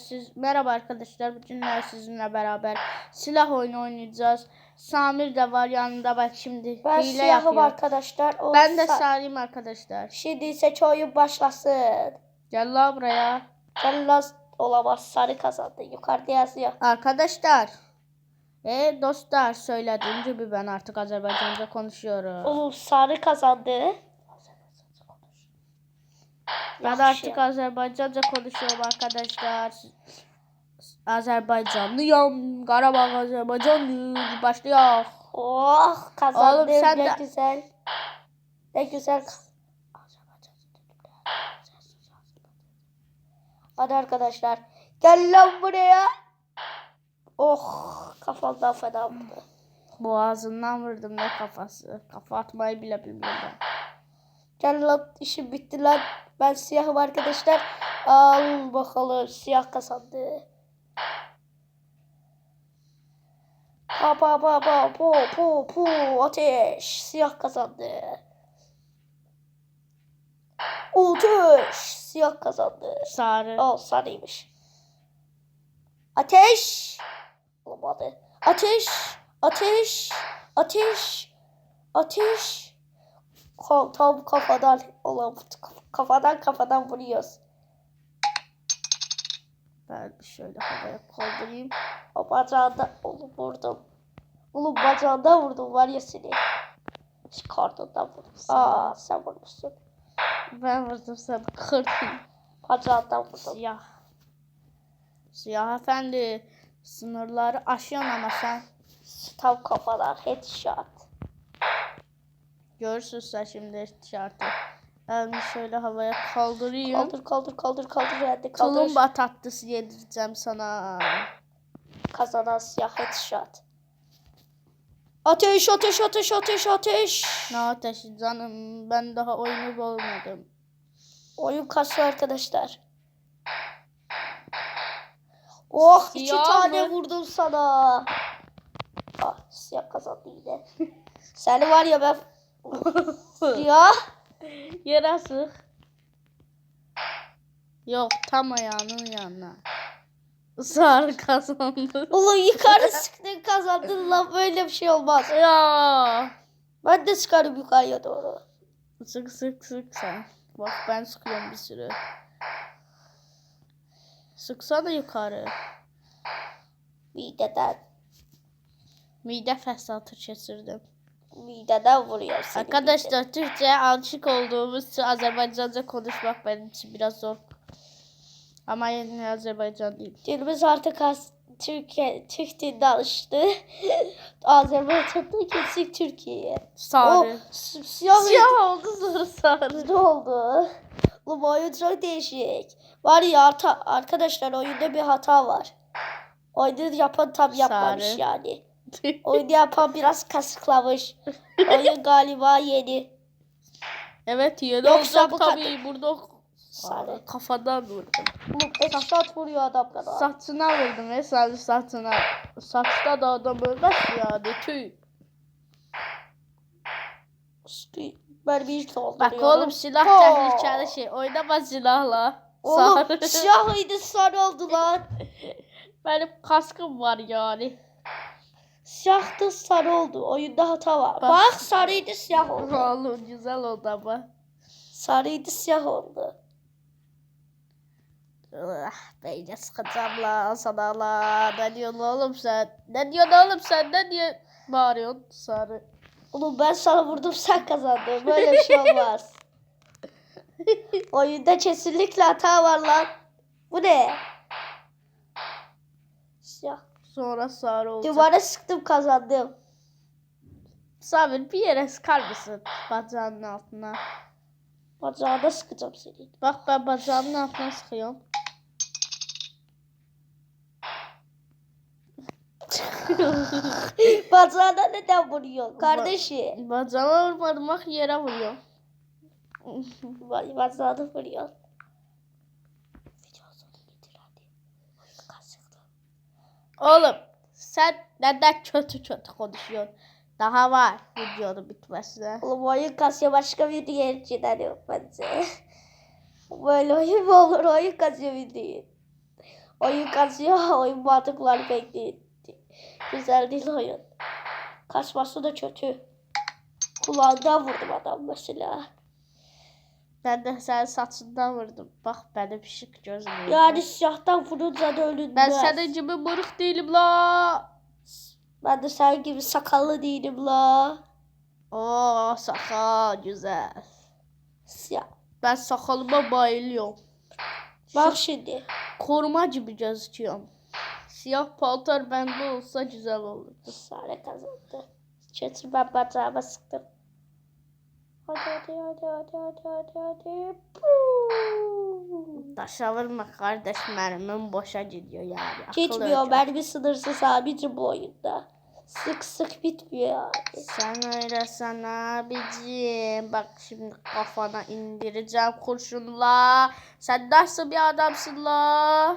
Siz, merhaba arkadaşlar. Bugünler sizinle beraber silah oyunu oynayacağız. Samir de var yanında bak şimdi Ben hile siyahım yapıyor. arkadaşlar. O Ben de sa- Salim arkadaşlar. Şimdi ise oyun başlasın. Gel la buraya. Cellas olamaz. Sarı kazandı. Yukarıda yazıyor. Arkadaşlar. E dostlar söylediğim gibi ben artık Azerbaycanca konuşuyorum. Oğlum sarı kazandı. Ben artık Azerbaycanca konuşuyorum arkadaşlar. Azerbaycanlıyım. Karabağ Azerbaycanlı. Başlıyor. Oh kazandı. Oğlum sen ne de- güzel. Ne güzel. Hadi arkadaşlar. Gel lan buraya. Oh kafamdan fena vurdu. Boğazından vurdum ne kafası. Kafa atmayı bile bilmiyorum. Gel lan işim bitti lan. Ben siyahım arkadaşlar. Al bakalım siyah kazandı. Pa pa pa pa po po po ateş siyah kazandı. Ateş siyah kazandı. Sarı. O sarıymış. Ateş. Olmadı. Ateş. Ateş. Ateş. Ateş. Ka- Tam kafadan olan kafadan kafadan vuruyoruz. Ben şöyle havaya kaldırayım. O bacağında onu vurdum. Oğlum bacağında vurdum var ya seni. Karnından vurdum. Aa sen vurmuşsun. Ben vurdum sen kırdın. Bacağından vurdum. Siyah. Siyah efendi. Sınırları aşıyorsun ama sen. Tam kafadan headshot. Görürsün sen şimdi şartı. Ben şöyle havaya kaldırayım. Kaldır kaldır kaldır kaldır hadi kaldır. Tulumba tatlısı yedireceğim sana. Kazanan siyah headshot. Ateş ateş ateş ateş ateş. Ne ateşi canım. Ben daha oyunu bulmadım. Oyun kasıyor arkadaşlar. Oh iki Siyah tane mı? vurdum sana. Ah siyah kazandı yine. Seni var ya ben siyah. Yere sık. Yok tam ayağının yanına. Sarı kazandı. Ulan yukarı sıktın kazandın lan böyle bir şey olmaz. ya. Ben de sıkarım yukarıya doğru. Sık sık sık sen. Bak ben sıkıyorum bir sürü. Sıksana yukarı. Mideden. Mide fesatı kesirdim. Mideden vuruyor seni. Arkadaşlar Türkçe'ye alışık olduğumuz için Azerbaycanca konuşmak benim için biraz zor. Ama yine Azerbaycanlıyım. Dilimiz artık az Türkiye, Türk diline alıştı. Azerbaycan'da geçtik Türkiye'ye. O Sarı. s- siyah, Siyah oldu sonra sarı. Ne oldu? Bu oyun çok değişik. Var ya arkadaşlar oyunda bir hata var. Oyunu yapan tam yapmamış Sarı. yani. Oyunu yapan biraz kasıklamış. Oyun galiba yeni. evet yeni Yoksa olacak bu tabii. Burada Sarı. kafadan vurdum. Oğlum headshot vuruyor adamlara. Saçına vurdum ya sadece saçına. Saçta da adam ölmez yani tüy. Ben bir Bak dolduruyorum. oğlum silah Oo. tehlikeli şey. Oynama silahla. Oğlum Sarı. siyahıydı sarı oldu lan. Benim kaskım var yani. Siyahtı sarı oldu. Oyunda hata var. Bak. Bak sarıydı siyah oldu. Oğlum güzel oldu ama. Sarıydı siyah oldu. Ah, beyne sıkacağım la sana la. Ne diyorsun oğlum sen? Ne diyorsun oğlum sen? Ne diye bağırıyorsun sarı? Oğlum ben sana vurdum sen kazandın. Böyle bir şey olmaz. Oyunda kesinlikle hata var lan. Bu ne? Siyah. Sonra sarı olacak. Duvara sıktım kazandım. Sabir bir yere sıkar mısın? Bacağının altına. Bacağına sıkacağım seni. Bak ben bacağımın altına sıkıyorum. Bacağına neden vuruyorsun kardeşim? Bacağıma vurmadım bak yere vuruyor. Ba- Bacağına vuruyorsun. Video sonu getir hadi. Oyun kasıktı. Oğlum sen neden kötü kötü konuşuyorsun? Daha var videonun bitmesine. Oğlum oyun kasıyor başka bir yerciden yok bence. Böyle oyun mu olur? Oyun kasıyor videoyu. Oyun kasıyor. Oyun mantıkları pek değil. Güzel değil oyun. Kaçması da kötü. Kulağından vurdum adam mesela. Ben de senin saçından vurdum. Bak benim şık gözüm. Yani siyahtan vurunca da ölünmez. ben senin gibi mırık değilim la. Ben de sen gibi sakallı değilim la. Oo sakal güzel. Siyah. Ben sakalıma bayılıyorum. Bak şimdi. Koruma gibi gözüküyorum. Siyah paltar bende olsa güzel olurdu. Sare kazandı. Çünkü ben bacağıma sıktım. Hadi hadi hadi hadi hadi hadi hadi. Taşa vurma kardeş mermim boşa gidiyor yani. Akıl. Mermi sınırsız abici bu oyunda. Sık sık bitmiyor abi. Sen öyle sen abicim. Bak şimdi kafana indireceğim kurşunla. Sen nasıl bir adamsın la?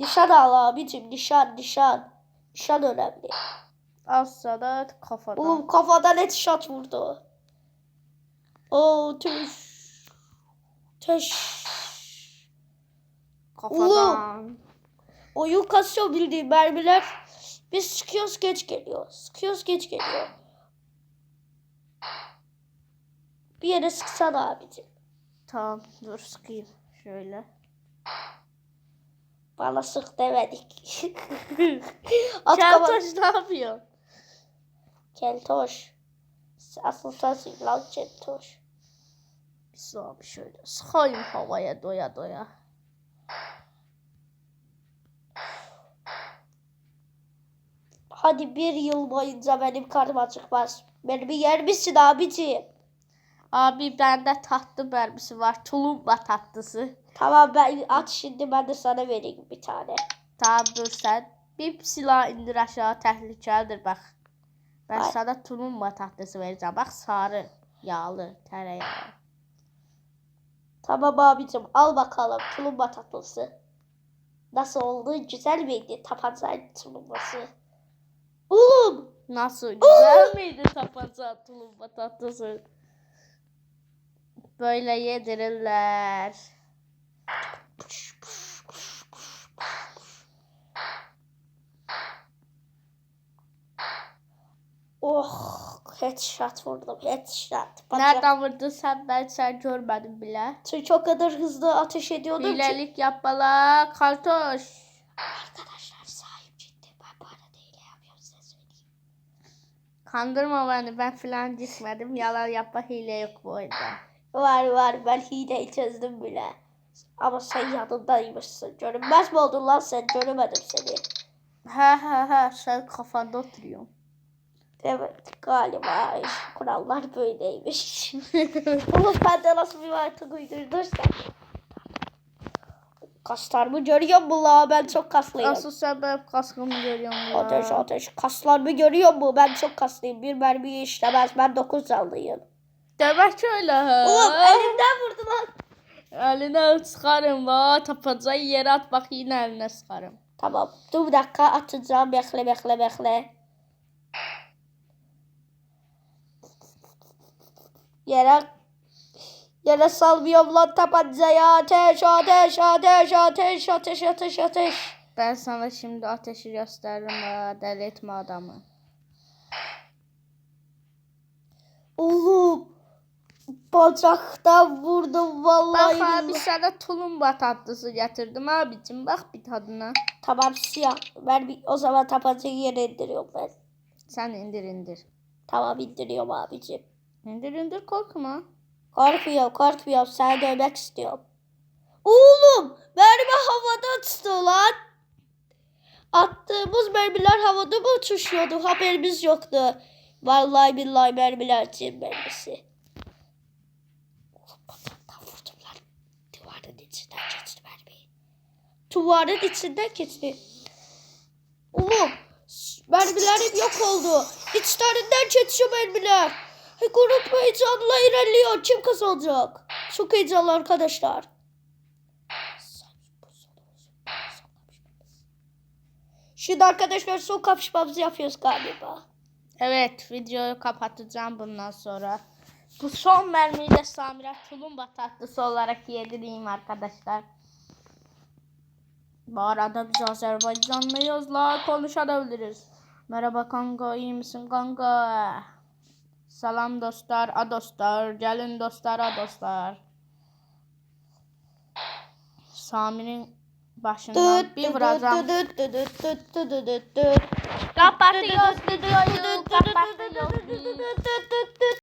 Nişan al abicim. Nişan nişan. Nişan önemli. Al sana kafadan. Oğlum kafadan headshot vurdu. Oo tüş. Tüş. kafadan. Oyun kasıyor bildiğin mermiler. Biz sıkıyoruz geç geliyor. Sıkıyoruz geç geliyor. Bir yere sıksana abicim. Tamam dur sıkayım. Şöyle. Bana sık demedik. Keltoş ne yapıyor? Keltoş. Asıl sensin lan keltoş. Bir saniye şöyle sıkayım havaya doya doya. Hadi bir yıl boyunca benim karnıma çıkmaz. Beni yer misin abiciğim? Abi bende tatlı mermisi var. Tulumba tatlısı. Tamam ben at şimdi ben de sana vereyim bir tane. Tamam dur sen. Bir silah indir aşağı tehlikelidir bak. Ben Ay. sana tulumba tatlısı vereceğim. Bak sarı, yağlı, tereyağı. Tamam abicim al bakalım tulumba tatlısı. Nasıl oldu? Güzel miydi tabanca tulumbası? Oğlum Nasıl? Güzel miydi tapanca tulumba tatlısı? Böyle yedirirler. Oh headshot vurdum headshot. Bacak- Nereden vurdun sen? Ben sen görmedim bile. Çünkü o kadar hızlı ateş ediyordum ki. Hilelik yapmalar. Kaltoş. Arkadaşlar sahip ciddi ben bu arada hile yapıyorum size söyleyeyim. Kandırma beni. Ben falan gitmedim. Yalan yapma hile yok bu oyunda. Var var ben hileyi çözdüm bile. Ama sen yanındaymışsın. Görünmez mi oldun lan sen? Göremedim seni. Ha ha ha. Sen kafanda oturuyorsun. Evet galiba kurallar böyleymiş. Oğlum ben de nasıl bir mantık uydurdursan. Kaslarımı görüyor musun la? Ben çok kaslıyım. Asıl sen benim kaskımı görüyorsun ya. Ateş ateş. Kaslarımı görüyor musun? Ben çok kaslıyım. Bir mermiyi işlemez. Ben dokuz canlıyım. Demek öyle. Oğlum elimden vurdu lan. Eline sıkarım la. Tapancayı yere at bak yine eline sıkarım. Tamam. Dur bir dakika atacağım. Bekle bekle bekle. Yere yere salmıyorum lan tabancayı. Ateş ateş ateş ateş ateş ateş ateş. Ben sana şimdi ateşi gösteririm. Deli etme adamı. Oğlum bacaktan vurdum vallahi. Bak abi sana tulumba tatlısı getirdim abicim. Bak bir tadına. Tamam siyah. Ben bir, o zaman tabancayı yere indiriyorum ben. Sen indir indir. Tamam indiriyorum abicim. İndir indir korkma. Korkmuyorum korkmuyorum. Seni dövmek istiyorum. Oğlum mermi havada uçtu lan. Attığımız mermiler havada mı uçuşuyordu? Haberimiz yoktu. Vallahi billahi mermiler cin mermisi. Oğlum bacaktan vurdum lan. Duvarın içinden geçti mermi. Duvarın içinden geçti. mermilerim yok oldu. İçlerinden çetişiyor mermiler. Hey, grup heyecanla ilerliyor. Kim kazanacak? Çok heyecanlı arkadaşlar. Şimdi arkadaşlar son kapışmamızı yapıyoruz galiba. Evet videoyu kapatacağım bundan sonra. Bu son mermiyi de Samira tulumba tatlısı olarak yedireyim arkadaşlar. Bu arada biz Azerbaycanlıyız la konuşabiliriz. Merhaba kanka iyi misin kanka? Salam dostlar, a dostlar, gelin dostlar, a dostlar. Sami'nin başından bir vuracağım. Kapatıyoruz videoyu, kapatıyoruz.